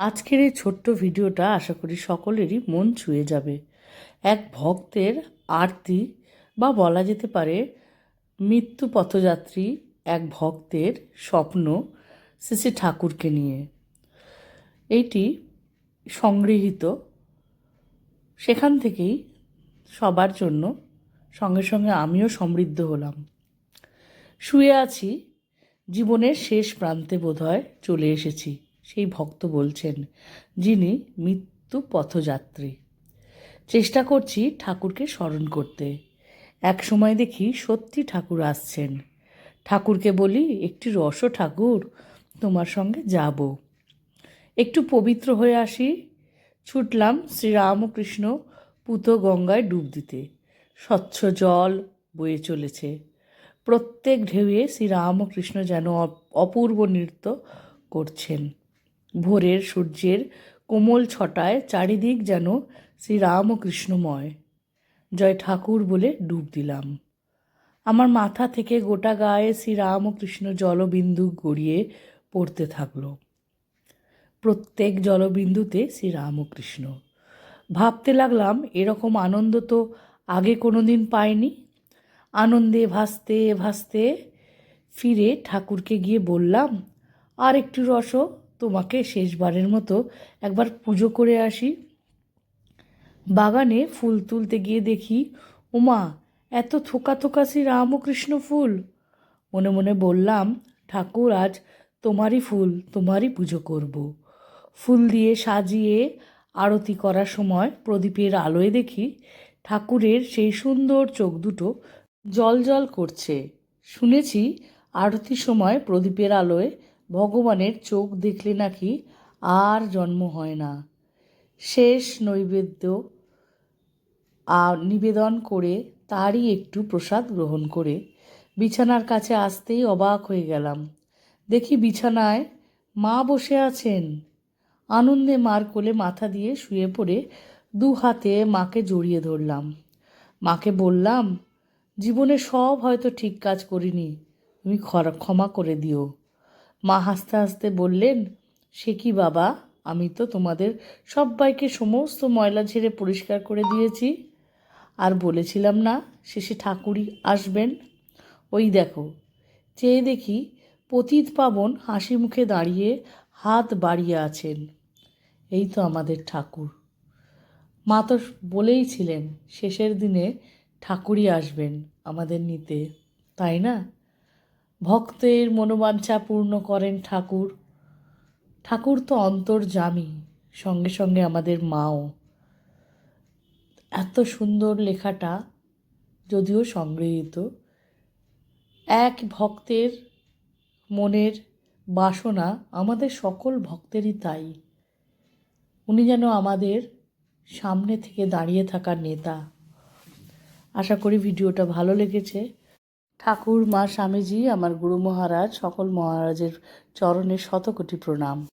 আজকের এই ছোট্ট ভিডিওটা আশা করি সকলেরই মন ছুঁয়ে যাবে। এক ভক্তের আরতি বা বলা যেতে পারে মৃত্যু পথযাত্রী এক ভক্তের স্বপ্ন শ্রী ঠাকুরকে নিয়ে। এইটি সংগৃহীত। সেখান থেকেই সবার জন্য সঙ্গে সঙ্গে আমিও সমৃদ্ধ হলাম। শুয়ে আছি, জীবনের শেষ প্রান্তে বোধহয় চলে এসেছি। সেই ভক্ত বলছেন, যিনি মৃত্যু পথযাত্রী। চেষ্টা করছি ঠাকুরকে স্মরণ করতে। এক সময় দেখি সত্যি ঠাকুর আসছেন। ঠাকুরকে বলি, একটি রস ঠাকুর, তোমার সঙ্গে যাব। একটু পবিত্র হয়ে আসি। ছুটলাম শ্রীরামকৃষ্ণ পুত গঙ্গায় ডুব দিতে। স্বচ্ছ জল বয়ে চলেছে। প্রত্যেক ঢেউয়ে শ্রীরামকৃষ্ণ যেন অপ- অপূর্ব নৃত্য করছেন। ভোরের সূর্যের কোমল ছটায় চারিদিক যেন শ্রীরামকৃষ্ণময় জয় ঠাকুর বলে ডুব দিলাম। আমার মাথা থেকে গোটা গায়ে শ্রীরামকৃষ্ণ জলবিন্দু গড়িয়ে পড়তে থাকল। প্রত্যেক জলবিন্দুতে শ্রীরামকৃষ্ণ ভাবতে লাগলাম, এরকম আনন্দ তো আগে কোনো দিন পাইনি। আনন্দে ভাসতে ভাসতে ফিরে ঠাকুরকে গিয়ে বললাম, আর একটু রস তোমাকে শেষবারের মতো একবার পুজো করে আসি। বাগানে ফুল তুলতে গিয়ে দেখি, উমা, এত থোকা থোকা শ্রী রামকৃষ্ণ ফুল। মনে মনে বললাম, ঠাকুর, আজ তোমারই ফুল, তোমারই পুজো করব। ফুল দিয়ে সাজিয়ে আরতি করার সময় প্রদীপের আলোয় দেখি, ঠাকুরের সেই সুন্দর চোখ দুটো জল জল করছে। শুনেছি আরতির সময় প্রদীপের আলোয় ভগবানের চোখ দেখলে নাকি আর জন্ম হয় না। শেষ নৈবেদ্য নিবেদন করে তারই একটু প্রসাদ গ্রহণ করে বিছানার কাছে আসতেই অবাক হয়ে গেলাম। দেখি বিছানায় মা বসে আছেন। আনন্দে মার কোলে মাথা দিয়ে শুয়ে পড়ে দু হাতে মাকে জড়িয়ে ধরলাম। মাকে বললাম, জীবনে সব হয়তো ঠিক কাজ করিনি। তুমি ক্ষমা করে দিও। মা হাসতে হাসতে বললেন, সে কি বাবা? আমি তো তোমাদের সবাইকে সমস্ত ময়লা ঝেড়ে পরিষ্কার করে দিয়েছি। আর বলেছিলাম না, শেষে ঠাকুরই আসবেন। ওই দেখো, চেয়ে দেখি পতিত পাবন হাসি মুখে দাঁড়িয়ে হাত বাড়িয়ে আছেন। এই তো আমাদের ঠাকুর। মা তো বলেই ছিলেন, শেষের দিনে ঠাকুরই আসবেন আমাদের নিতে। তাই না? ভক্তের মনোবাঞ্ছা পূর্ণ করেন ঠাকুর। ঠাকুর তো অন্তর্জামী সঙ্গে সঙ্গে আমাদের মাও। এত সুন্দর লেখাটা যদিও সংগৃহীত, এক ভক্তের মনের বাসনা আমাদের সকল ভক্তেরই তাই। উনি যেন আমাদের সামনে থেকে দাঁড়িয়ে থাকা নেতা। আশা করি ভিডিওটা ভালো লেগেছে। ঠাকুর মা স্বামীজি আমার গুরু মহারাজ সকল মহারাজের চরণে শতকোটি প্রণাম।